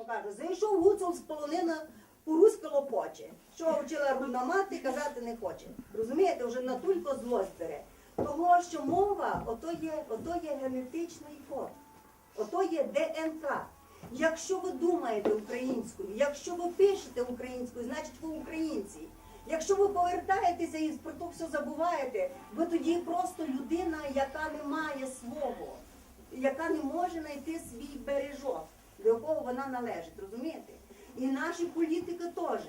йому каже, зайшов гуцул з полонина, по-руськи лопоче. Що вчила рудна мати, казати не хоче. Розумієте, вже натулько злость бере. Того, що мова, ото є, ото є генетичний код, ото є ДНК. Якщо ви думаєте українською, якщо ви пишете українською, значить ви українці. Якщо ви повертаєтеся і про то все забуваєте, ви тоді просто людина, яка не має свого, яка не може знайти свій бережок, до якого вона належить, розумієте? І наші політики теж.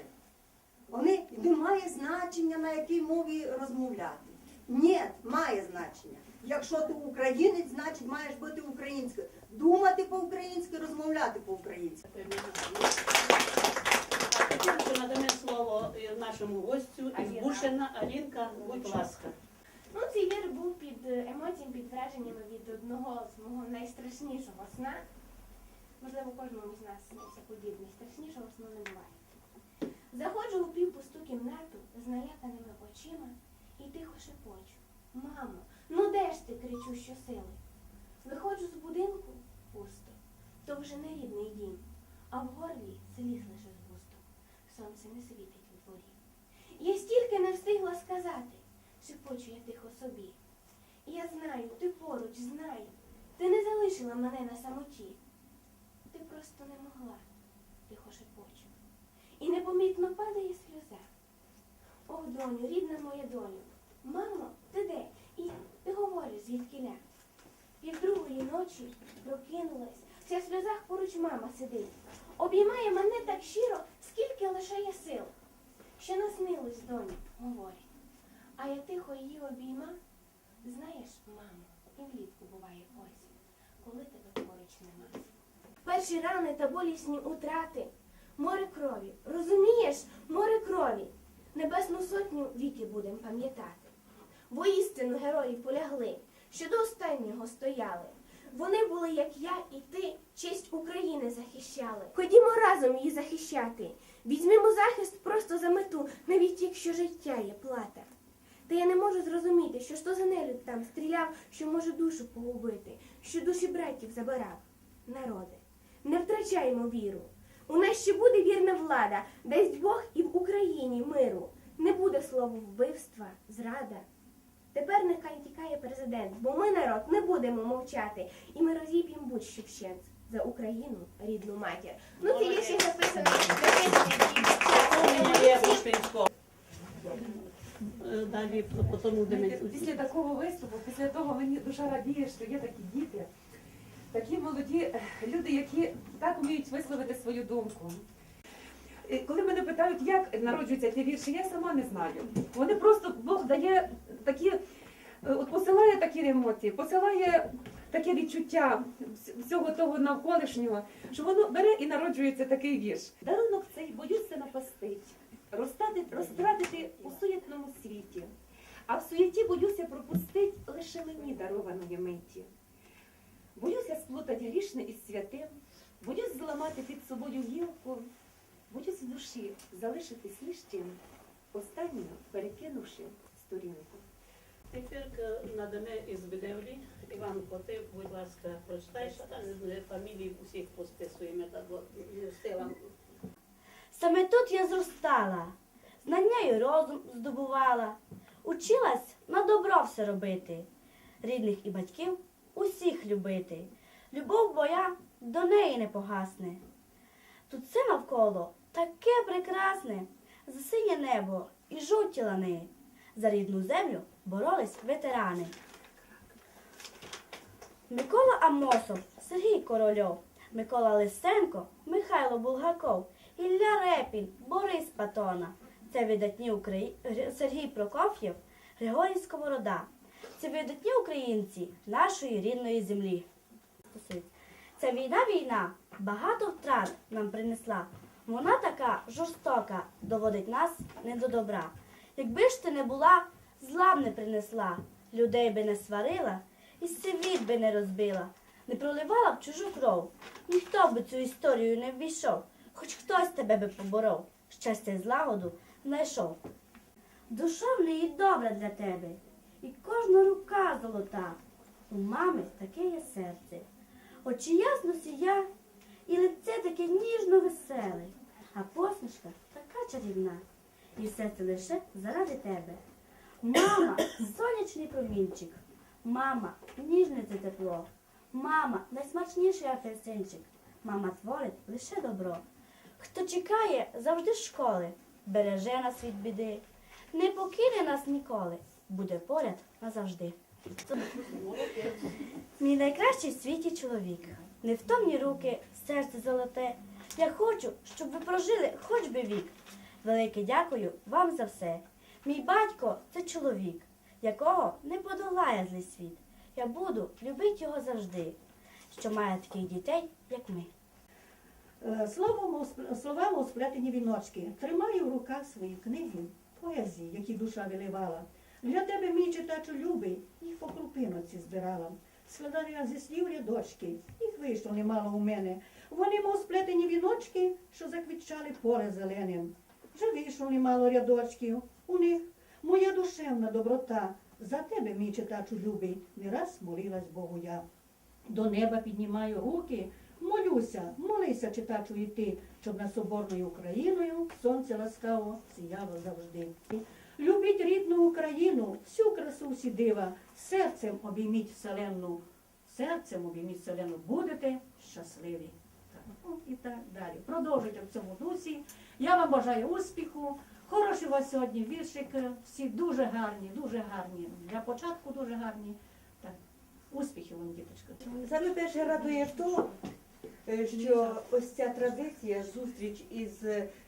Вони не має значення, на якій мові розмовляти. Ні, має значення. Якщо ти українець, значить маєш бути українською. Думати по-українськи, розмовляти по-українськи. А тепер вже надамо слово нашому гостю із Бушина. Алінка, будь ласка. Ну, цей вір був під емоціями, під враженнями від одного з мого найстрашнішого сна. Можливо, кожному з нас снився подібний. Страшнішого сну не буває. Заходжу у півпусту кімнату з наляканими очима і тихо шепочу. Мамо, ну де ж ти кричу щосили? Виходжу з будинку пусто. То вже не рідний дім, а в горлі сліз лише згусток. Сонце не світить у дворі. Я стільки не встигла сказати, шепочу я тихо собі. Я знаю, ти поруч, знаю. Ти не залишила мене на самоті. Просто не могла, тихо шепочу. І непомітно падає сльоза. Ох, доню, рідна моя доню, мамо, ти де? І ти говориш звідкиля. Півдругої ночі прокинулась, вся в сльозах поруч мама сидить. Обіймає мене так щиро, скільки лише є сил. Що наснилось, доню, говорить. А я тихо її обійма. Знаєш, мамо, і влітку буває осінь, коли тебе поруч нема. Перші рани та болісні утрати, море крові, розумієш, море крові. Небесну сотню віки будем пам'ятати. Воістину герої полягли, що до останнього стояли. Вони були, як я і ти, честь України захищали. Ходімо разом її захищати. Візьмімо захист просто за мету, навіть якщо життя є плата. Та я не можу зрозуміти, що ж то за нелюд там стріляв, що може душу погубити, що душі братів забирав. Народи, не втрачаймо віру. У нас ще буде вірна влада, дасть Бог і в Україні миру. Не буде слово вбивства, зрада. Тепер нехай тікає президент, бо ми, народ, не будемо мовчати, і ми розіб'ємо будь-що вщент за Україну, рідну матір. Ну, це є ще записано Далі потім будемо. Після такого виступу, після того мені душа радіє, що є такі діти, такі молоді е, люди, які так вміють висловити свою думку. Коли мене питають, як народжуються ті вірші, я сама не знаю. Вони просто Бог дає такі, е, от посилає такі емоції, посилає таке відчуття всього того навколишнього, що воно бере і народжується такий вірш. Дарунок цей боюся напастить, розтратити, розтратити у суєтному світі. А в суєті боюся пропустить лише мені дарованої миті. Боюся сплутати грішне із святим, боюсь зламати під собою гілку, боюсь в душі залишитись лиш тим, останньою перекинувши сторінку. Тепер е, надамо із Бедевлі. Іванко, ти, будь ласка, прочитаєш е, фамілії усіх посписуємо. Так, от, е. Саме тут я зростала, знання й розум здобувала, училась на добро все робити, рідних і батьків усіх любити. Любов моя до неї не погасне. Тут все навколо таке прекрасне, за синє небо і жовті лани. За рідну землю боролись ветерани. Микола Амосов, Сергій Корольов, Микола Лисенко, Михайло Булгаков, Ілля Репін, Борис Патона. Це видатні Украї... Сергій Прокоф'єв, Григорій Сковорода. Це видатні українці нашої рідної землі. Ця війна війна багато втрат нам принесла. Вона така жорстока, доводить нас не до добра. Якби ж ти не була, зла б не принесла, людей би не сварила і світ би не розбила, не проливала б чужу кров, ніхто б цю історію не ввійшов, хоч хтось тебе би поборов, щастя й злагоду знайшов. Душа в неї добра для тебе, і кожна рука золота. У мами таке є серце. Очі ясно сія, І лице таке ніжно веселе, а посмішка така чарівна. І все це лише заради тебе. Мама, сонячний промінчик. Мама, ніжне це тепло. Мама, найсмачніший апельсинчик. Мама творить лише добро. Хто чекає завжди школи, береже нас від біди, не покине нас ніколи, буде поряд назавжди. Мій найкращий в світі чоловік. Невтомні руки, серце золоте. Я хочу, щоб ви прожили хоч би вік. Велике дякую вам за все. Мій батько це чоловік, якого не подолає злий світ. Я буду любити його завжди, що має таких дітей, як ми. Е, Словом, словами у сплетені віночки. Тримаю в руках свої книги, поезії, які душа виливала. Для тебе, мій читачу любий, їх по крупиноці збирала. Складаю зі слів рядочки, їх вийшло немало у мене. Вони, мов сплетені віночки, що заквітчали поле зеленим. Вже вийшло немало рядочків. У них моя душевна доброта. За тебе, мій читачу любий, не раз молилась Богу я. До неба піднімаю руки, молюся, молися, читачу, і ти, щоб над соборною Україною сонце ласкаво сіяло завжди. Любіть рідну Україну, всю красу всі дива, серцем обійміть вселенну, серцем обійміть вселенну, будете щасливі. Так, ну, і так далі. Продовжуйте в цьому дусі. Я вам бажаю успіху. Хороший у вас сьогодні віршик. Всі дуже гарні, дуже гарні. Для початку дуже гарні. Так, успіхів вам, діточка. Саме перше радує то, що ось ця традиція, зустріч із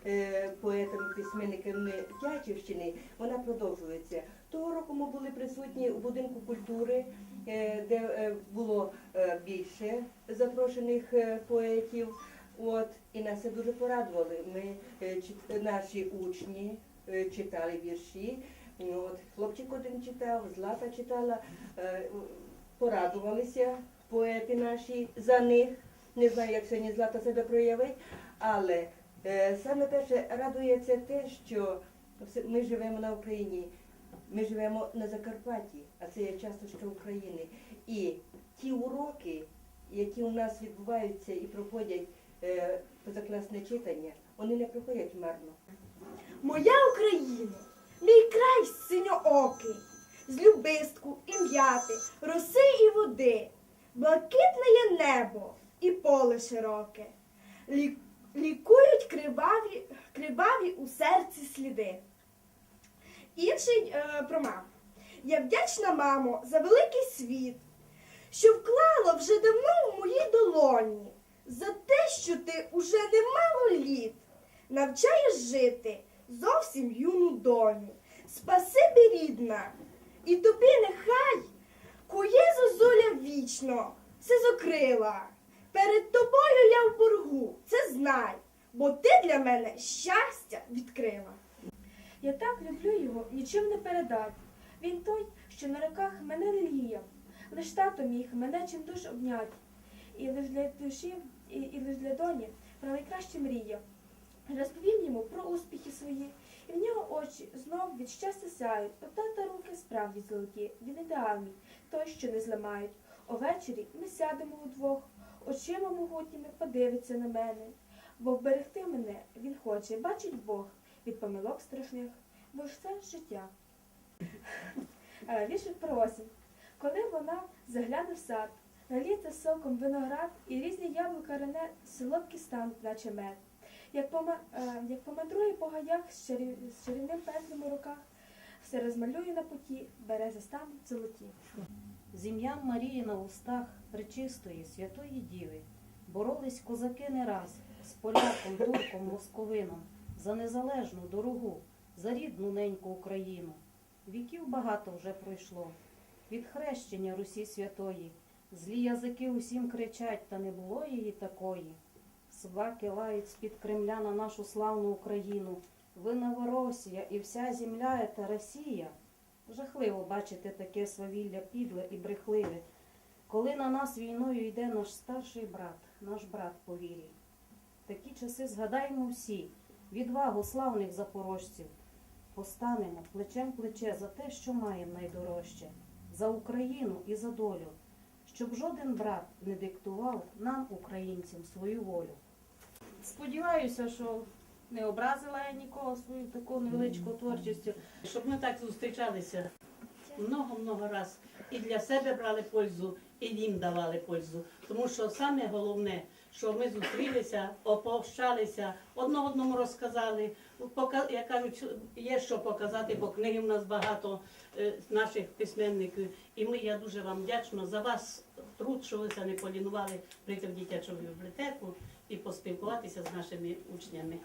е, поетами, письменниками Тячівщини, вона продовжується. Того року ми були присутні у будинку культури, е, де е, було е, більше запрошених е, поетів. От, і нас це дуже порадували. Ми, е, наші учні е, читали вірші. От, хлопчик один читав, Злата читала. Е, порадувалися поети наші за них. Не знаю, як сьогодні Злата себе проявить, але е, саме перше радує це те, що ми живемо на Україні, ми живемо на Закарпатті, а це є часточка України. І ті уроки, які у нас відбуваються і проходять е, позакласне читання, вони не проходять марно. Моя Україна, мій край синьоокий, з любистку і м'яти, роси і води, блакитне небо і поле широке, лікують криваві, криваві у серці сліди. Інший е, про маму. Я вдячна, мамо, за великий світ, що вклала вже давно в моїй долоні, за те, що ти уже немало літ навчаєш жити зовсім юну доню. Спасибі, рідна, і тобі нехай кує зозуля вічно, все зокрила. Перед тобою я в боргу, це знай, бо ти для мене щастя відкрила. Я так люблю його, нічим не передати. Він той, що на руках мене леліяв, лиш тато міг мене чим душ обняти. І лиш для душі, і, і лиш для доні про найкраще мріяв. Розповів йому про успіхи свої, і в нього очі знов від щастя сяють. У тата руки справді золоті, він ідеальний, той, що не зламають. Увечері ми сядемо удвох, очима могутніми подивиться на мене. Бо вберегти мене він хоче, бачить Бог від помилок страшних, бо ж це життя. Е, Віршик про осінь. Коли вона загляне в сад, наліться соком виноград і різні яблука рене солодкі стануть, наче мед. Як, пома, е, помандрує по гаях з, чарів, з чарівним пензлем у руках, все розмалює на путі, берези стануть золоті. З Марії на устах пречистої святої Діви боролись козаки не раз з поляком, турком, московином за незалежну дорогу, за рідну неньку Україну. Віків багато вже пройшло. Від хрещення Русі святої злі язики усім кричать, та не було її такої. Собаки лають з-під Кремля на нашу славну Україну. Ви Новоросія і вся земля та Росія. Жахливо бачити таке свавілля підле і брехливе, коли на нас війною йде наш старший брат, наш брат по вірі. Такі часи згадаємо всі, відвагу славних запорожців. Постанемо плечем плече за те, що маємо найдорожче, за Україну і за долю, щоб жоден брат не диктував нам, українцям, свою волю. Сподіваюся, що не образила я нікого свою таку невеличку творчістю. Щоб ми так зустрічалися много-много раз і для себе брали пользу, і їм давали пользу. Тому що саме головне, що ми зустрілися, оповщалися, одне одному розказали. Як кажуть, є що показати, бо книги в нас багато е, наших письменників. І ми, я дуже вам вдячна за вас труд, що ви не полінували прийти в дитячу бібліотеку і поспілкуватися з нашими учнями.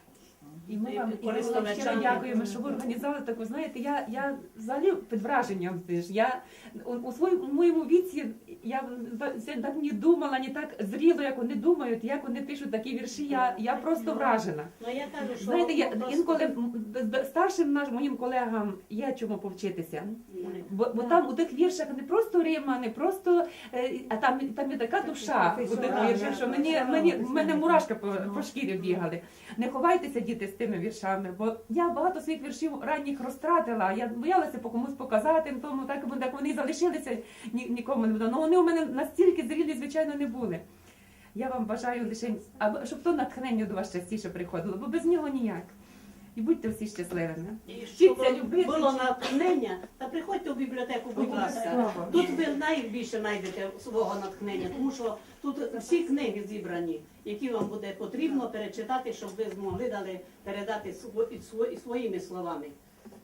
І ми вам, Користувачам. щиро дякуємо, що ви організували таку. Знаєте, я, я взагалі під враженням. ти ж. Я у, у своєму у моєму віці я це так не думала, не так зріло, як вони думають, як вони пишуть такі вірші. Я, я просто вражена. Ну я кажу, що Знаєте, я інколи старшим нашим моїм колегам є чому повчитися. Бо, бо там у тих віршах не просто рима, не просто, е, а там, там є така душа у тих віршах, що мені, мені, в мене мурашка по, по шкірі бігали. Не ховайтеся, діти, з тими віршами, бо я багато своїх віршів ранніх розтратила. Я боялася по комусь показати, тому так, так вони залишилися ні, нікому не було. Ну вони у мене настільки зрілі, звичайно, не були. Я вам бажаю лише, щоб то натхнення до вас частіше приходило, бо без нього ніяк. І будьте всі щасливими. І Вчіться любити. було натхнення, та приходьте в бібліотеку, будь ласка. Тут ви найбільше знайдете свого натхнення, тому що тут всі книги зібрані, які вам буде потрібно перечитати, щоб ви змогли далі передати сво- і сво- і своїми словами.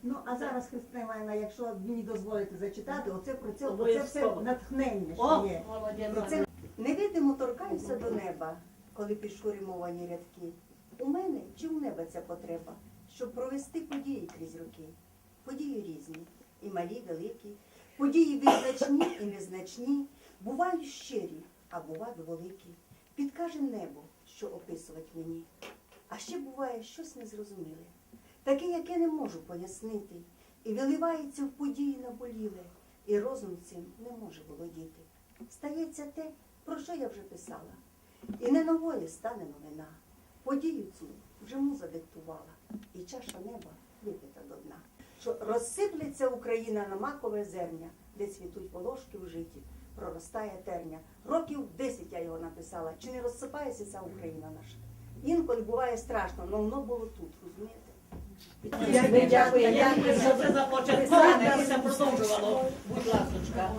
Ну а зараз, Христина Івановна, якщо мені дозволите зачитати, оце про це, оце все Обов'язково. натхнення, О, є. Про молодець. це невидимо торкаюся до неба, коли пішу римовані рядки. У мене чи у неба ця потреба, щоб провести події крізь роки. Події різні, і малі, великі, події визначні і незначні, бувають щирі, а бувають великі. Підкаже небо, що описувати мені. А ще буває щось незрозуміле, таке, яке не можу пояснити, і виливається в події наболіле, і розум цим не може володіти. Стається те, про що я вже писала, і не нової стане новина. Подію цю вже муза диктувала, і чаша неба випита до дна. Що розсиплеться Україна на макове зерня, де цвітуть волошки в житті, проростає терня. Років 10 я його написала. Чи не розсипається ця Україна наша? Інколи буває страшно, але воно було тут, розумієте? Дякую, дякую, дякую, що це започатковане і це продовжувало. Будь ласка.